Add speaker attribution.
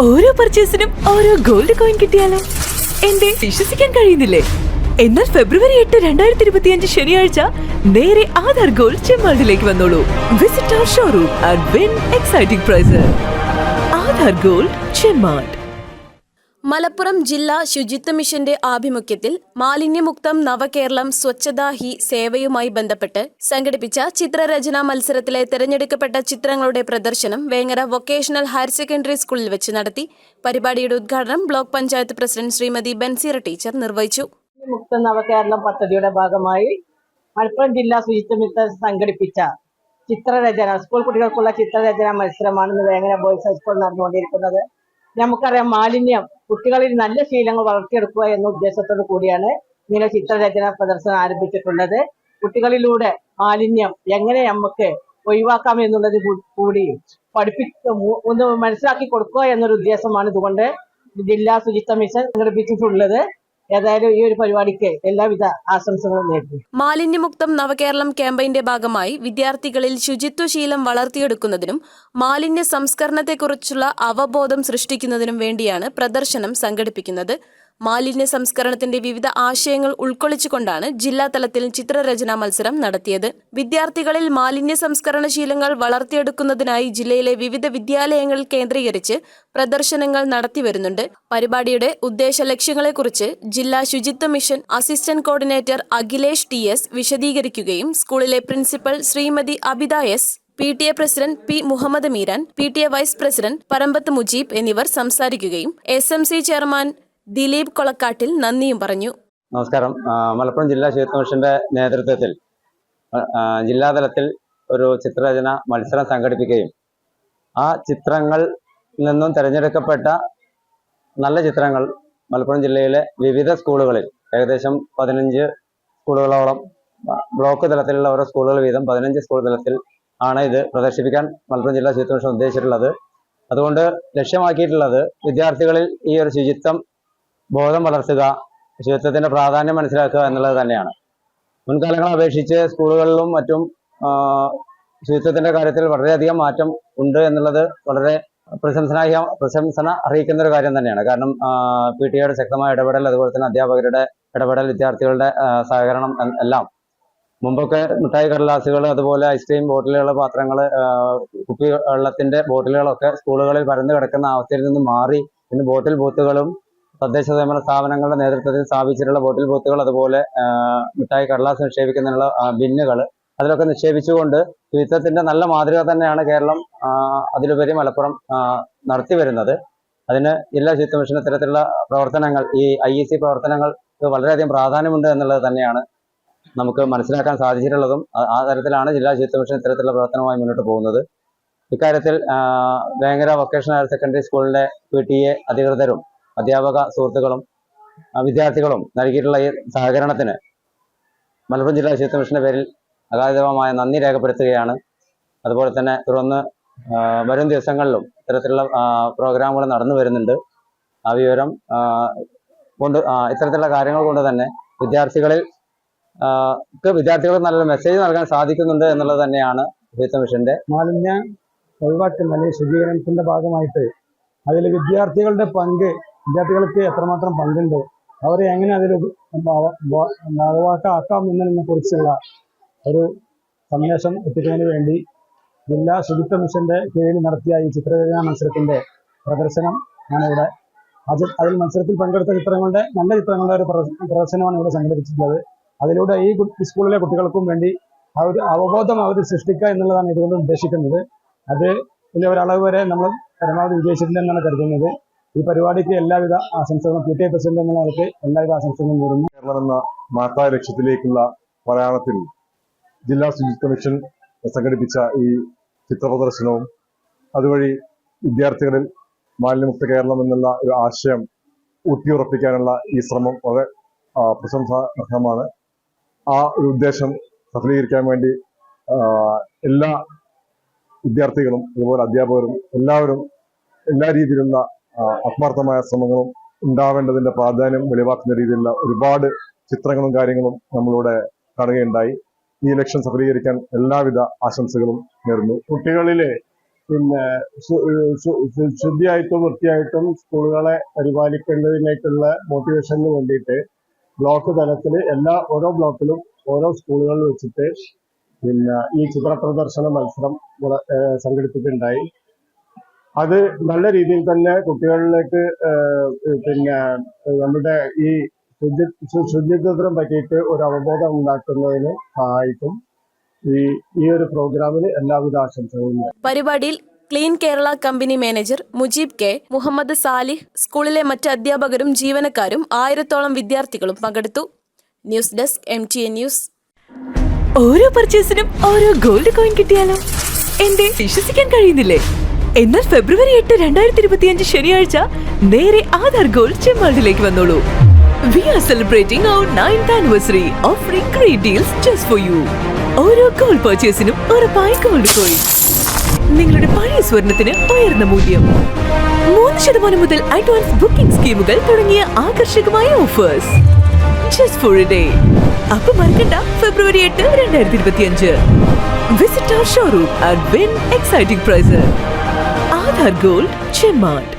Speaker 1: ഓരോ പർച്ചേസിനും ഓരോ ഗോൾഡ് കോയിൻ കിട്ടിയാലോ? എന്റെ വിശ്വസിക്കാൻ കഴിയുന്നില്ലേ? എന്നാൽ ഫെബ്രുവരി എട്ട് രണ്ടായിരത്തി ഇരുപത്തിയഞ്ച് ശനിയാഴ്ച നേരെ ആധാർ ഗോൾഡ് ചെമ്മാളിലേക്ക് വന്നോളൂ. Visit our showroom and exciting prize Aadhaar gold Chemmad.
Speaker 2: Malappuram ജില്ലാ ശുചിത്വ മിഷന്റെ ആഭിമുഖ്യത്തിൽ മാലിന്യമുക്തം നവകേരളം സ്വച്ഛതാ ഹി സേവയുമായി ബന്ധപ്പെട്ട് സംഘടിപ്പിച്ച ചിത്രരചനാ മത്സരത്തിലെ തെരഞ്ഞെടുക്കപ്പെട്ട ചിത്രങ്ങളുടെ പ്രദർശനം വേങ്ങര വൊക്കേഷണൽ ഹയർ സെക്കൻഡറി സ്കൂളിൽ വെച്ച് നടത്തി പരിപാടിയുടെ ഉദ്ഘാടനം block panchayat president Shrimati Banseera teacher നിർവഹിച്ചു.
Speaker 3: നവകേരളം പദ്ധതിയുടെ ഭാഗമായി മലപ്പുറം ജില്ലാ ശുചിത്വ മിഷൻ സംഘടിപ്പിച്ച ചിത്രരചന സ്കൂൾ കുട്ടികൾക്കുള്ള ചിത്രരചന മത്സരമാണ് വേങ്ങര ബോയ്സ് ഹൈസ്കൂൾ നടന്നുകൊണ്ടിരിക്കുന്നത്. നമുക്കറിയാം മാലിന്യം കുട്ടികളിൽ നല്ല ശീലങ്ങൾ വളർത്തിയെടുക്കുക എന്ന ഉദ്ദേശത്തോടു കൂടിയാണ് ഇങ്ങനെ ചിത്രരചന പ്രദർശനം ആരംഭിച്ചിട്ടുള്ളത്. കുട്ടികളിലൂടെ മാലിന്യം എങ്ങനെ നമുക്ക് ഒഴിവാക്കാം എന്നുള്ളത് കൂടി പഠിപ്പിക്ക മു- ഒന്ന് മനസ്സിലാക്കി കൊടുക്കുക എന്നൊരു ഉദ്ദേശമാണ് ഇതുകൊണ്ട് ജില്ലാ ശുചിത്വ മിഷൻ സംഘടിപ്പിച്ചിട്ടുള്ളത്. ഏതായാലും ഈ ഒരു പരിപാടിക്ക് എല്ലാവിധ ആശംസകളും നേരുന്നു.
Speaker 2: മാലിന്യമുക്തം നവകേരളം ക്യാമ്പയിന്റെ ഭാഗമായി വിദ്യാർത്ഥികളിൽ ശുചിത്വശീലം വളർത്തിയെടുക്കുന്നതിനും മാലിന്യ സംസ്കരണത്തെക്കുറിച്ചുള്ള അവബോധം സൃഷ്ടിക്കുന്നതിനും വേണ്ടിയാണ് പ്രദർശനം സംഘടിപ്പിക്കുന്നത്. മാലിന്യ സംസ്കരണത്തിന്റെ വിവിധ ആശയങ്ങൾ ഉൾക്കൊള്ളിച്ചുകൊണ്ടാണ് ജില്ലാ തലത്തിൽ ചിത്രരചനാ മത്സരം നടത്തിയത്. വിദ്യാർത്ഥികളിൽ മാലിന്യ സംസ്കരണ ശീലങ്ങൾ വളർത്തിയെടുക്കുന്നതിനായി ജില്ലയിലെ വിവിധ വിദ്യാലയങ്ങൾ കേന്ദ്രീകരിച്ച് പ്രദർശനങ്ങൾ നടത്തിവരുന്നുണ്ട് പരിപാടിയുടെ ഉദ്ദേശ ലക്ഷ്യങ്ങളെക്കുറിച്ച് ജില്ലാ ശുചിത്വ mission assistant coordinator Akhilesh T S വിശദീകരിക്കുകയും സ്കൂളിലെ principal Shrimati Abitha S P T A president P Muhammad Meeran P T A vice president Parambath Mujeeb എന്നിവർ സംസാരിക്കുകയും S M C chairman Dileep Kolakkattil നന്ദിയും പറഞ്ഞു.
Speaker 4: നമസ്കാരം. മലപ്പുറം ജില്ലാ ശുചിത്വ മിഷന്റെ നേതൃത്വത്തിൽ ജില്ലാതലത്തിൽ ഒരു ചിത്രരചന മത്സരം സംഘടിപ്പിക്കുകയും ആ ചിത്രങ്ങൾ നിന്നും തിരഞ്ഞെടുക്കപ്പെട്ട നല്ല ചിത്രങ്ങൾ മലപ്പുറം ജില്ലയിലെ വിവിധ സ്കൂളുകളിൽ ഏകദേശം പതിനഞ്ച് സ്കൂളുകളോളം ബ്ലോക്ക് തലത്തിലുള്ള ഓരോ സ്കൂളുകൾ വീതം പതിനഞ്ച് സ്കൂൾ തലത്തിൽ ആണ് ഇത് പ്രദർശിപ്പിക്കാൻ മലപ്പുറം ജില്ലാ ശുചിത്വ മിഷൻ ഉദ്ദേശിച്ചിട്ടുള്ളത്. അതുകൊണ്ട് ലക്ഷ്യമാക്കിയിട്ടുള്ളത് വിദ്യാർത്ഥികളിൽ ഈ ഒരു ശുചിത്വം ബോധം വളർത്തുക ശുചിത്വത്തിന്റെ പ്രാധാന്യം മനസ്സിലാക്കുക എന്നുള്ളത് തന്നെയാണ്. മുൻകാലങ്ങളെ അപേക്ഷിച്ച് സ്കൂളുകളിലും മറ്റും ശുചിത്വത്തിന്റെ കാര്യത്തിൽ വളരെയധികം മാറ്റം ഉണ്ട് എന്നുള്ളത് വളരെ പ്രശംസനായ പ്രശംസന അറിയിക്കുന്ന ഒരു കാര്യം തന്നെയാണ്. കാരണം പി ടി എയുടെ ശക്തമായ ഇടപെടൽ അതുപോലെ തന്നെ അധ്യാപകരുടെ ഇടപെടൽ വിദ്യാർത്ഥികളുടെ സഹകരണം എല്ലാം. മുമ്പൊക്കെ മിഠായി കടലാസുകൾ അതുപോലെ ഐസ്ക്രീം ബോട്ടിലുകൾ പാത്രങ്ങൾ കുപ്പി വെള്ളത്തിന്റെ ബോട്ടിലുകളൊക്കെ സ്കൂളുകളിൽ പരന്നു കിടക്കുന്ന അവസ്ഥയിൽ നിന്ന് മാറി ഇന്ന് ബോട്ടിൽ ബൂത്തുകളും തദ്ദേശ സ്വയംഭരണ സ്ഥാപനങ്ങളുടെ നേതൃത്വത്തിൽ സ്ഥാപിച്ചിട്ടുള്ള ബോട്ടിൽ ബൂത്തുകൾ അതുപോലെ മിഠായി കടലാസ് നിക്ഷേപിക്കുന്നതിനുള്ള ബിന്നുകൾ. അതിലൊക്കെ നിക്ഷേപിച്ചുകൊണ്ട് ശുചിത്വത്തിന്റെ നല്ല മാതൃക തന്നെയാണ് കേരളം അതിലുപരി മലപ്പുറം നടത്തി വരുന്നത്. അതിന് ജില്ലാ ശുചിത്വ മിഷൻ ഇത്തരത്തിലുള്ള പ്രവർത്തനങ്ങൾ ഈ ഐ ഇ പ്രവർത്തനങ്ങൾ വളരെയധികം പ്രാധാന്യമുണ്ട് എന്നുള്ളത് തന്നെയാണ് നമുക്ക് മനസ്സിലാക്കാൻ സാധിച്ചിട്ടുള്ളതും. ആ- തരത്തിലാണ് ജില്ലാ ശുചിത്വ മിഷൻ ഇത്തരത്തിലുള്ള പ്രവർത്തനവുമായി മുന്നോട്ട് പോകുന്നത്. ഇക്കാര്യത്തിൽ വേങ്ങര വൊക്കേഷണൽ ഹയർ സെക്കൻഡറി സ്കൂളിലെ പി ടി എ അധികൃതരും അധ്യാപക സുഹൃത്തുക്കളും വിദ്യാർത്ഥികളും നൽകിയിട്ടുള്ള ഈ സഹകരണത്തിന് മലപ്പുറം ജില്ലാ ശുചിത്വ മിഷന്റെ പേരിൽ അഗാധിതമായ നന്ദി രേഖപ്പെടുത്തുകയാണ്. അതുപോലെ തന്നെ തുടർന്ന് വരും ദിവസങ്ങളിലും ഇത്തരത്തിലുള്ള പ്രോഗ്രാമുകൾ നടന്നു വരുന്നുണ്ട്. ആ വിവരം കൊണ്ട് ഇത്തരത്തിലുള്ള കാര്യങ്ങൾ കൊണ്ട് തന്നെ വിദ്യാർത്ഥികളിൽ വിദ്യാർത്ഥികൾക്ക് നല്ലൊരു മെസ്സേജ് നൽകാൻ സാധിക്കുന്നുണ്ട് എന്നുള്ളത് തന്നെയാണ് ശുചിത്വ മിഷന്റെ
Speaker 5: മാലിന്യ ഒഴിവാക്കുന്ന ശുചീകരണത്തിന്റെ ഭാഗമായിട്ട് അതിൽ വിദ്യാർത്ഥികളുടെ പങ്ക് വിദ്യാർത്ഥികൾക്ക് എത്രമാത്രം പങ്കുണ്ട്? അവരെ എങ്ങനെ അതിൽ ഭാഗവാക്കാക്കാം എന്നതിനെ കുറിച്ചുള്ള ഒരു സന്ദേശം എത്തിക്കുന്നതിന് വേണ്ടി ജില്ലാ ശുചിത്വ മിഷന്റെ കീഴിൽ നടത്തിയ ഈ ചിത്രരചന മത്സരത്തിന്റെ പ്രദർശനം ഞാനിവിടെ അത് അതിൽ മത്സരത്തിൽ പങ്കെടുത്ത ചിത്രങ്ങളുടെ നല്ല ചിത്രങ്ങളുടെ ഒരു പ്രദർശ- പ്രദർശനമാണ് ഇവിടെ സംഘടിപ്പിച്ചിട്ടുള്ളത്. അതിലൂടെ ഈ സ്കൂളിലെ കുട്ടികൾക്കും വേണ്ടി ആ ഒരു അവബോധം അവർ സൃഷ്ടിക്കുക എന്നുള്ളതാണ് ഇതുകൊണ്ട് ഉദ്ദേശിക്കുന്നത്. അത് ഇതിലെ ഒരളവ് വരെ നമ്മൾ പരമാവധി വിജയിച്ചിട്ടുണ്ടെന്നാണ് കരുതുന്നത്. ഈ പരിപാടിക്ക് എല്ലാവിധ ആശംസകളും പി ടി ഐ പ്രസിഡന്റ് എല്ലാവിധ ആശംസകളും നേരുന്നു.
Speaker 6: കേരളം എന്ന മഹത്തായ ലക്ഷ്യത്തിലേക്കുള്ള പ്രയാണത്തിൽ ജില്ലാ ശുചിത്വ കമ്മീഷൻ സംഘടിപ്പിച്ച ഈ ചിത്ര പ്രദർശനവും അതുവഴി വിദ്യാർത്ഥികളിൽ മാലിന്യമുക്ത കേരളം എന്നുള്ള ഒരു ആശയം ഊട്ടിയുറപ്പിക്കാനുള്ള ഈ ശ്രമം വളരെ പ്രശംസാർഹമാണ്. ആ ഒരു ഉദ്ദേശം സഫലീകരിക്കാൻ വേണ്ടി എല്ലാ വിദ്യാർത്ഥികളും അതുപോലെ അധ്യാപകരും എല്ലാവരും എല്ലാ രീതിയിലുള്ള ആത്മാർത്ഥമായ ശ്രമങ്ങളും ഉണ്ടാവേണ്ടതിന്റെ പ്രാധാന്യം വെളിവാക്കുന്ന രീതിയിലുള്ള ഒരുപാട് ചിത്രങ്ങളും കാര്യങ്ങളും നമ്മളിവിടെ കാണുകയുണ്ടായി. ഈ ഇലക്ഷൻ സഫലീകരിക്കാൻ എല്ലാവിധ ആശംസകളും നേർന്നു
Speaker 7: കുട്ടികളിലെ പിന്നെ ശുദ്ധിയായിട്ടും വൃത്തിയായിട്ടും സ്കൂളുകളെ പരിപാലിക്കേണ്ടതിലേക്കുള്ള മോട്ടിവേഷന് വേണ്ടിയിട്ട് ബ്ലോക്ക് തലത്തിൽ എല്ലാ ഓരോ ബ്ലോക്കിലും ഓരോ സ്കൂളുകളിൽ വെച്ചിട്ട് പിന്നെ ഈ ചിത്ര പ്രദർശന മത്സരം സംഘടിപ്പിക്കുകയുണ്ടായി. അത് നല്ല രീതിയിൽ തന്നെ കുട്ടികളിലേക്ക് പിന്നെ നമ്മുടെ ഈ ശുചി പറ്റിയിട്ട് ഒരു അവബോധം ഉണ്ടാക്കുന്നതിന് സഹായിക്കും. ഈ ഈ ഒരു പ്രോഗ്രാമിന് എല്ലാവിധ ആശംസകളും.
Speaker 2: പരിപാടിയിൽ clean Kerala company manager Mujeeb K Muhammad Salih സ്കൂളിലെ മറ്റ് അധ്യാപകരും ജീവനക്കാരും ആയിരത്തോളം വിദ്യാർത്ഥികളും പങ്കെടുത്തു. News desk M T A news.
Speaker 1: ഓരോ പർച്ചേസിനും ഓരോ ഗോൾഡ് കോയിൻ കിട്ടിയാലോ? എന്റെ വിശ്വസിക്കാൻ കഴിയുന്നില്ലേ? എന്നാൽ ഫെബ്രുവരി എട്ട് രണ്ടായിരത്തി ഇരുപത്തിയഞ്ച് ശനിയാഴ്ച നേരെ ആധാർ ഗോൾഡ് ചെമ്മാടിലേക്ക് വന്നോളൂ. We are celebrating our ninth anniversary offering great deals just for you ഓരോ ഗോൾഡ് പർച്ചേസിനും ഉറപ്പായി ഗോൾഡ് കോയിൻ നിങ്ങളുടെ പഴയ സ്വർണത്തിന് ഉയർന്ന മൂല്യം. മൂന്ന് ശതമാനം മുതൽ അഡ്വാൻസ് ബുക്കിംഗ് സ്കീമുകൾ തുടങ്ങിയ ആകർഷകമായ offers just for a day അപ്പൊ മറക്കണ്ട ഫെബ്രുവരി എട്ട് രണ്ടായിരത്തി ഇരുപത്തി അഞ്ച് visit our showroom and win exciting prize Aadhaar gold Chemmad